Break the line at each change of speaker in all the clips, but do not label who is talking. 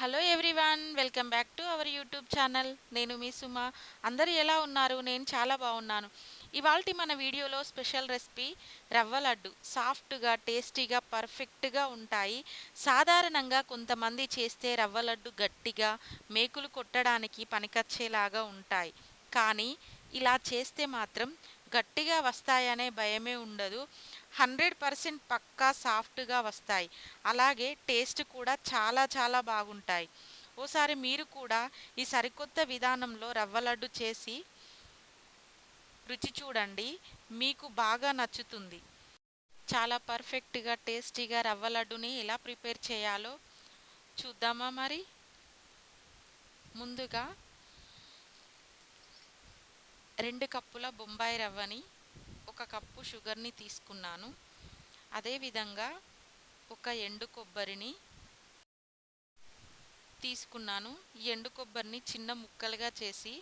Hello everyone welcome back to our YouTube channel. నేను మీ సుమ. అందరూ ఎలా ఉన్నారు? నేను చాలా బాగున్నాను. ఇవాళ మన వీడియోలో స్పెషల్ రెసిపీ రవ్వ లడ్డు. సాఫ్ట్గా టేస్టీగా పర్ఫెక్ట్గా ఉంటాయి. సాధారణంగా కొంతమంది చేస్తే రవ్వ లడ్డు గట్టిగా మేకులు కొట్టడానికి పనికొచ్చేలాగా ఉంటాయి. కానీ ఇలా చేస్తే మాత్రం గట్టిగా వస్తాయనే భయమే ఉండదు. హండ్రెడ్ పర్సెంట్ పక్కా సాఫ్ట్గా వస్తాయి. అలాగే టేస్ట్ కూడా చాలా చాలా బాగుంటాయి. ఓసారి మీరు కూడా ఈ సరికొత్త విధానంలో రవ్వ లడ్డు చేసి రుచి చూడండి. మీకు బాగా నచ్చుతుంది. చాలా పర్ఫెక్ట్గా టేస్టీగా రవ్వ లడ్డుని ఎలా ప్రిపేర్ చేయాలో చూద్దామా మరి? ముందుగా రెండు కప్పుల బొంబాయి రవ్వని ఒక కప్పు షుగర్ని తీసుకున్నాను. అదేవిధంగా ఒక ఎండు కొబ్బరిని తీసుకున్నాను. ఈ ఎండు కొబ్బరిని చిన్న ముక్కలుగా చేసి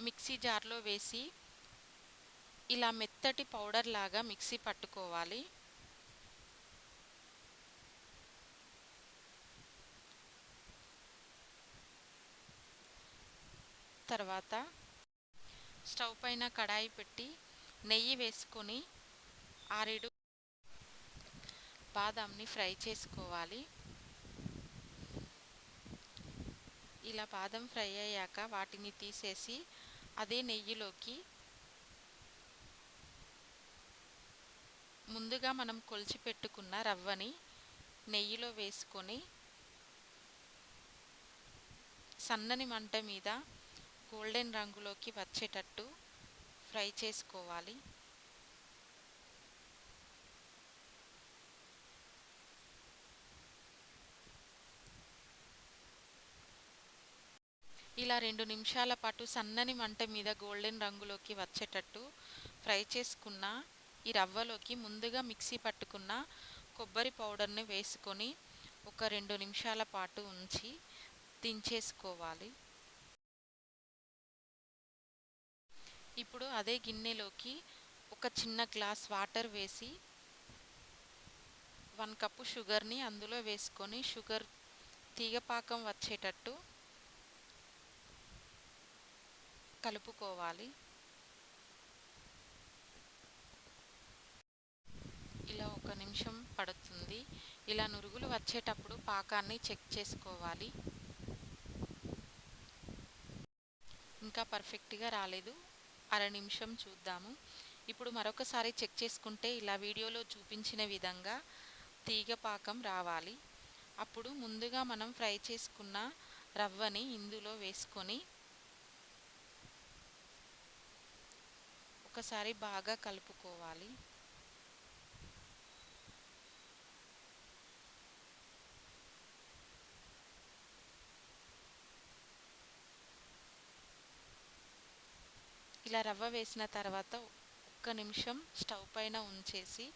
మిక్సీ జార్లో వేసి ఇలా మెత్తటి పౌడర్ లాగా మిక్సీ పట్టుకోవాలి. తర్వాత స్టవ్ పైన కడాయి పెట్టి నెయ్యి వేసుకొని ఆరేడు బాదాంని ఫ్రై చేసుకోవాలి. ఇలా బాదం ఫ్రై అయ్యాక వాటిని తీసేసి అదే నెయ్యిలోకి ముందుగా మనం కొలిచి పెట్టుకున్న రవ్వని నెయ్యిలో వేసుకొని సన్నని మంట మీద గోల్డెన్ రంగులోకి వచ్చేటట్టు ఫ్రై చేసుకోవాలి. ఇలా రెండు నిమిషాల పాటు సన్నని మంట మీద గోల్డెన్ రంగులోకి వచ్చేటట్టు ఫ్రై చేసుకున్న ఈ రవ్వలోకి ముందుగా మిక్సీ పట్టుకున్న కొబ్బరి పౌడర్ని వేసుకొని ఒక రెండు నిమిషాల పాటు ఉంచి దించేసుకోవాలి. ఇప్పుడు అదే గిన్నెలోకి ఒక చిన్న గ్లాస్ వాటర్ వేసి వన్ కప్పు షుగర్ని అందులో వేసుకొని షుగర్ తీగపాకం వచ్చేటట్టు కలుపుకోవాలి. ఇలా ఒక నిమిషం పడుతుంది. ఇలా నురుగులు వచ్చేటప్పుడు పాకాన్ని చెక్ చేసుకోవాలి. ఇంకా పర్ఫెక్ట్గా రాలేదు. అర నిమిషం చూద్దాము. ఇప్పుడు మరొకసారి చెక్ చేసుకుంటే ఇలా వీడియోలో చూపించిన విధంగా తీగ పాకం రావాలి. అప్పుడు ముందుగా మనం ఫ్రై చేసుకున్న రవ్వని ఇందులో వేసుకొని ఒకసారి బాగా కలుపుకోవాలి. ఇలా రవ్వ వేసిన తర్వాత ఒక్క నిమిషం స్టవ్ పైన ఉంచేసి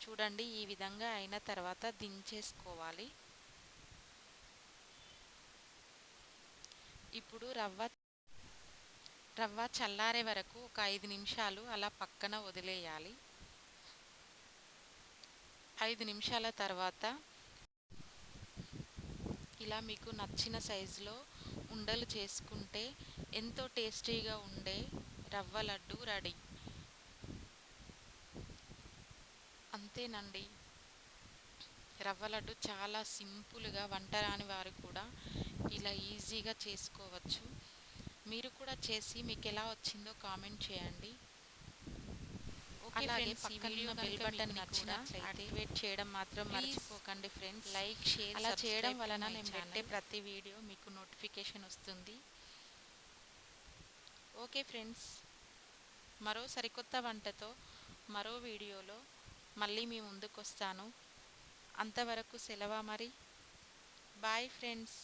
చూడండి ఈ విధంగా అయిన తర్వాత దించేసుకోవాలి. ఇప్పుడు రవ్వ రవ్వ చల్లారే వరకు ఒక ఐదు నిమిషాలు అలా పక్కన వదిలేయాలి. ఐదు నిమిషాల తర్వాత ఇలా మీకు నచ్చిన సైజులో ఉండలు చేసుకుంటే ఎంతో టేస్టీగా ఉండే రవ్వ లడ్డు రెడీ. అంతేనండి. రవ్వ లడ్డు చాలా సింపుల్గా వంట రాని వారు కూడా ఇలా ఈజీగా చేసుకోవచ్చు. మీరు కూడా చేసి మీకు ఎలా వచ్చిందో కామెంట్ చేయండి. అలాగే పక్కన బెల్ బటన్ నచ్చినట్లయితే యాక్టివేట్ చేయడం మాత్రం మర్చిపోకండి ఫ్రెండ్స్ లైక్ షేర్ అలా చేయడం వలన నేను పెట్టే ప్రతి వీడియో మీకు నోటిఫికేషన్ వస్తుంది. ఓకే ఫ్రెండ్స్ మరో సరికొత్త వంటతో మరో వీడియోలో మళ్ళీ మీ ముందుకు వస్తాను అంతవరకు సెలవా మరి. Bye friends